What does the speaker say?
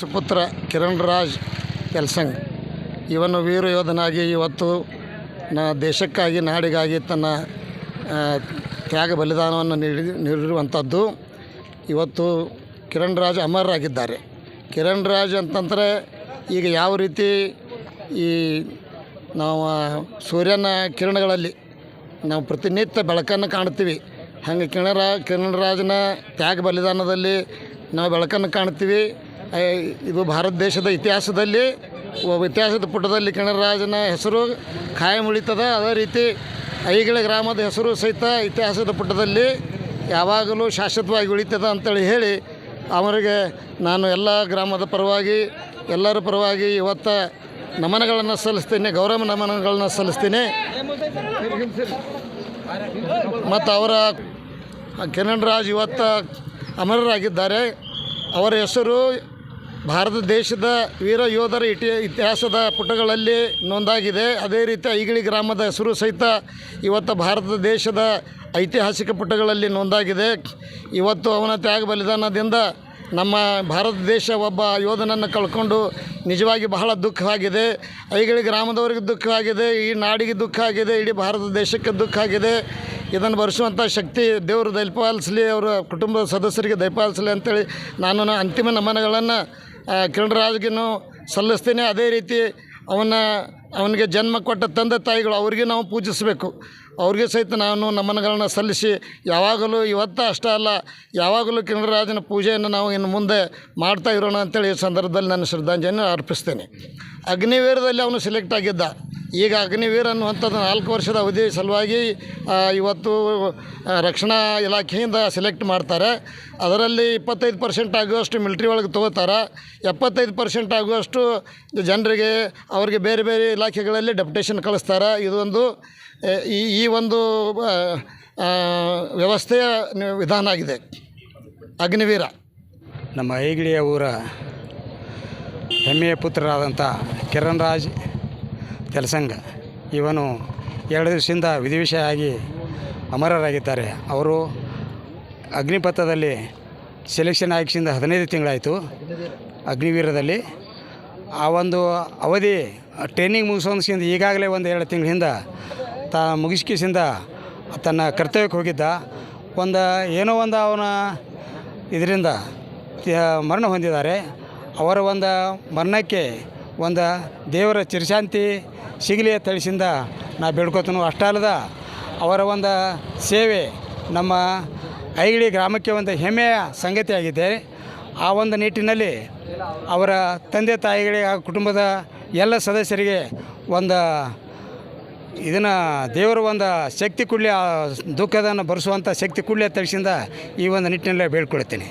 ಸುಪುತ್ರ ಕಿರಣ್ ರಾಜ್ ಕೆಲ್ಸಂಗ್ ಇವನು ವೀರ ಯೋಧನಾಗಿ ಇವತ್ತು ನ ದೇಶಕ್ಕಾಗಿ, ನಾಡಿಗಾಗಿ ತನ್ನ ತ್ಯಾಗ ಬಲಿದಾನವನ್ನು ನೀಡಿ, ನೀಡಿರುವಂಥದ್ದು. ಇವತ್ತು ಕಿರಣ್ ರಾಜ್ ಅಮರರಾಗಿದ್ದಾರೆ. ಕಿರಣ್ ರಾಜ್ ಅಂತಂದರೆ ಈಗ ಯಾವ ರೀತಿ ಈ ನಾವು ಸೂರ್ಯನ ಕಿರಣಗಳಲ್ಲಿ ನಾವು ಪ್ರತಿನಿತ್ಯ ಬೆಳಕನ್ನು ಕಾಣ್ತೀವಿ ಹಾಗೆ ಕಿರಣರ ಕಿರಣ್ ರಾಜನ ತ್ಯಾಗ ಬಲಿದಾನದಲ್ಲಿ ನಾವು ಬೆಳಕನ್ನು ಕಾಣ್ತೀವಿ ಇದು ಭಾರತ ದೇಶದ ಇತಿಹಾಸದಲ್ಲಿ ಇತಿಹಾಸದ ಪುಟದಲ್ಲಿ ಕಣರಾಜನ ಹೆಸರು ಖಾಯಂ ಉಳಿತದ. ಅದೇ ರೀತಿ ಐಗಳ ಗ್ರಾಮದ ಹೆಸರು ಸಹಿತ ಇತಿಹಾಸದ ಪುಟದಲ್ಲಿ ಯಾವಾಗಲೂ ಶಾಶ್ವತವಾಗಿ ಉಳಿತದ ಅಂತೇಳಿ ಹೇಳಿ ಅವರಿಗೆ ನಾನು ಎಲ್ಲ ಗ್ರಾಮದ ಪರವಾಗಿ, ಎಲ್ಲರ ಪರವಾಗಿ ಇವತ್ತು ನಮನಗಳನ್ನು ಸಲ್ಲಿಸ್ತೀನಿ, ಗೌರವ ನಮನಗಳನ್ನು ಸಲ್ಲಿಸ್ತೀನಿ. ಮತ್ತು ಅವರ ಕಿರಣ್ ರಾಜ್ ಇವತ್ತು ಅಮರರಾಗಿದ್ದಾರೆ. ಅವರ ಹೆಸರು ಭಾರತ ದೇಶದ ವೀರ ಯೋಧರ ಇತಿ, ಇತಿಹಾಸದ ಪುಟಗಳಲ್ಲಿ ನೋಂದಾಗಿದೆ. ಅದೇ ರೀತಿ ಐಗಿಳಿ ಗ್ರಾಮದ ಹೆಸರು ಸಹಿತ ಇವತ್ತು ಭಾರತ ದೇಶದ ಐತಿಹಾಸಿಕ ಪುಟಗಳಲ್ಲಿ ನೋಂದಾಗಿದೆ. ಇವತ್ತು ಅವನ ತ್ಯಾಗ ಬಲಿದಾನದಿಂದ ನಮ್ಮ ಭಾರತ ದೇಶ ಒಬ್ಬ ಯೋಧನನ್ನು ಕಳ್ಕೊಂಡು ನಿಜವಾಗಿ ಬಹಳ ದುಃಖವಾಗಿದೆ. ಐಗಿಳಿ ಗ್ರಾಮದವರಿಗೆ ದುಃಖವಾಗಿದೆ, ಈ ನಾಡಿಗೆ ದುಃಖ ಆಗಿದೆ ಇಡೀ ಭಾರತ ದೇಶಕ್ಕೆ ದುಃಖ ಆಗಿದೆ ಇದನ್ನು ಭರಿಸುವಂಥ ಶಕ್ತಿ ದೇವರು ದಯಪಾಲಿಸಲಿ, ಅವರ ಕುಟುಂಬದ ಸದಸ್ಯರಿಗೆ ದಯಪಾಲಿಸಲಿ ಅಂತೇಳಿ ನಾನು ಅಂತಿಮ ನಮನಗಳನ್ನು ಕಿರಣ್ ರಾಜ್ಗೂ ಸಲ್ಲಿಸ್ತೀನಿ. ಅದೇ ರೀತಿ ಅವನ ಅವನಿಗೆ ಜನ್ಮ ಕೊಟ್ಟ ತಂದೆ ತಾಯಿಗಳು ಅವ್ರಿಗೆ ನಾವು ಪೂಜಿಸಬೇಕು. ಅವ್ರಿಗೆ ಸಹಿತ ನಾನು ನಮನಗಳನ್ನು ಸಲ್ಲಿಸಿ, ಯಾವಾಗಲೂ ಇವತ್ತು ಅಷ್ಟೇ ಅಲ್ಲ, ಯಾವಾಗಲೂ ಕಿರಣರಾಜನ ಪೂಜೆಯನ್ನು ನಾವು ಇನ್ನು ಮುಂದೆ ಮಾಡ್ತಾ ಇರೋಣ ಅಂತೇಳಿ ಈ ಸಂದರ್ಭದಲ್ಲಿ ನಾನು ಶ್ರದ್ಧಾಂಜಲಿ ಅರ್ಪಿಸ್ತೇನೆ. ಅಗ್ನಿವೀರದಲ್ಲಿ ಅವನು ಸೆಲೆಕ್ಟ್ ಆಗಿದ್ದ. ಈಗ ಅಗ್ನಿವೀರ್ ಅನ್ನುವಂಥದ್ದು ನಾಲ್ಕು ವರ್ಷದ ಅವಧಿ ಸಲುವಾಗಿ ಇವತ್ತು ರಕ್ಷಣಾ ಇಲಾಖೆಯಿಂದ ಸೆಲೆಕ್ಟ್ ಮಾಡ್ತಾರೆ. ಅದರಲ್ಲಿ ಇಪ್ಪತ್ತೈದು ಪರ್ಸೆಂಟ್ ಆಗುವಷ್ಟು ಮಿಲ್ಟ್ರಿ ಒಳಗೆ ತೊಗೋತಾರೆ. ಎಪ್ಪತ್ತೈದು ಪರ್ಸೆಂಟ್ ಆಗುವಷ್ಟು ಜನರಿಗೆ ಅವರಿಗೆ ಬೇರೆ ಬೇರೆ ಇಲಾಖೆಗಳಲ್ಲಿ ಡೆಪ್ಯುಟೇಷನ್ ಕಳಿಸ್ತಾರೆ. ಇದೊಂದು ಈ ಈ ಒಂದು ವ್ಯವಸ್ಥೆಯ ವಿಧಾನ ಆಗಿದೆ. ಅಗ್ನಿವೀರ. ನಮ್ಮ ಐಗಿಳಿಯ ಊರ ಹೆಮ್ಮೆಯ ಪುತ್ರರಾದಂಥ ಕಿರಣ್ ರಾಜ್ ತೆಲಸಂಗ ಇವನು ಎರಡು ದಿವಸದಿಂದ ವಿಧಿವಿಷ ಆಗಿ ಅಮರರಾಗಿದ್ದಾರೆ. ಅವರು ಅಗ್ನಿಪಥದಲ್ಲಿ ಸೆಲೆಕ್ಷನ್ ಆಗಿಸಿಂದ ಹದಿನೈದು ತಿಂಗಳಾಯಿತು. ಅಗ್ನಿವೀರದಲ್ಲಿ ಆ ಒಂದು ಅವಧಿ ಟ್ರೈನಿಂಗ್ ಮುಗಿಸೋದ್ರಿಂದ ಈಗಾಗಲೇ ಒಂದು ಎರಡು ತಿಂಗಳಿಂದ ತಾ ಮುಗಿಸ್ಕಿಸಿಂದ ತನ್ನ ಕರ್ತವ್ಯಕ್ಕೆ ಹೋಗಿದ್ದ. ಒಂದು ಏನೋ ಒಂದು ಅವನ ಇದರಿಂದ ಮರಣ ಹೊಂದಿದ್ದಾರೆ. ಅವರ ಒಂದು ಮರಣಕ್ಕೆ ಒಂದು ದೇವರ ಚಿರಶಾಂತಿ ಸಿಗಲಿ ತಳಿಸಿಂದ ನಾ ಬೇಡ್ಕೋತನು. ಅಷ್ಟೇ ಅಲ್ಲದ ಅವರ ಒಂದು ಸೇವೆ ನಮ್ಮ ಐಗಿಳಿ ಗ್ರಾಮಕ್ಕೆ ಒಂದು ಹೆಮ್ಮೆಯ ಸಂಗತಿಯಾಗಿದೆ ಆ ಒಂದು ನಿಟ್ಟಿನಲ್ಲಿ ಅವರ ತಂದೆ ತಾಯಿಗಳಿಗೆ ಹಾಗೂ ಕುಟುಂಬದ ಎಲ್ಲ ಸದಸ್ಯರಿಗೆ ಒಂದು ಇದನ್ನು ದೇವರ ಒಂದು ಶಕ್ತಿ ಕೊಡಲಿ, ಆ ದುಃಖದನ್ನು ಭರಿಸುವಂಥ ಶಕ್ತಿ ಕೊಡಲಿ ತಳಿಸಿಂದ ಈ ಒಂದು ನಿಟ್ಟಿನಲ್ಲೇ ಬೇಡ್ಕೊಳ್ತೀನಿ.